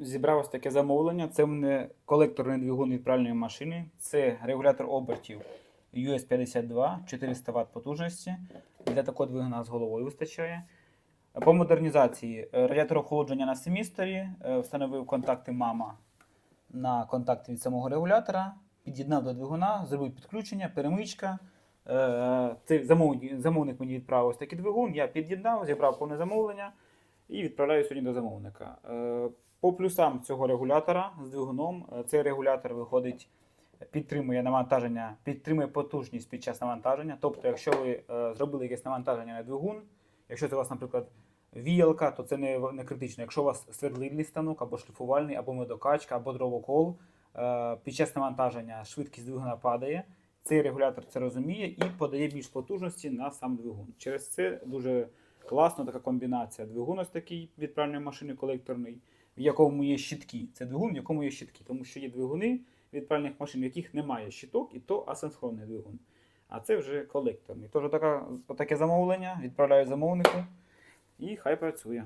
зібрав таке замовлення. Це в мене колекторний двигун від пральної машини. Це регулятор обертів US52, 400 Вт потужності. Для такого двигуна з головою вистачає. По модернізації е, радіатор охолодження на семісторі, е, встановив контакти мама на контакти від самого регулятора, під'єднав до двигуна, зробив підключення, перемичка. Е, замовник, замовник мені відправив ось такий двигун, я під'єднав, зібрав повне замовлення і відправляю сьогодні до замовника. Е, По плюсам цього регулятора з двигуном, е, цей регулятор виходить, підтримує навантаження, підтримує потужність під час навантаження. Тобто, якщо ви е, зробили якесь навантаження на двигун, якщо це у вас, наприклад, віялка, то це не, не критично. Якщо у вас свердлильний станок, або шліфувальний, або медокачка, або дровокол, під час навантаження швидкість двигуна падає. Цей регулятор це розуміє і подає більш потужності на сам двигун. Через це дуже класна така комбінація. Двигун ось такий від пральної машини колекторний, в якому є щитки. Це двигун, в якому є щитки, тому що є двигуни від пральних машин, в яких немає щиток, і то асинхронний двигун. А це вже колекторний. Тож така, таке замовлення, відправляю замовнику і хай працює.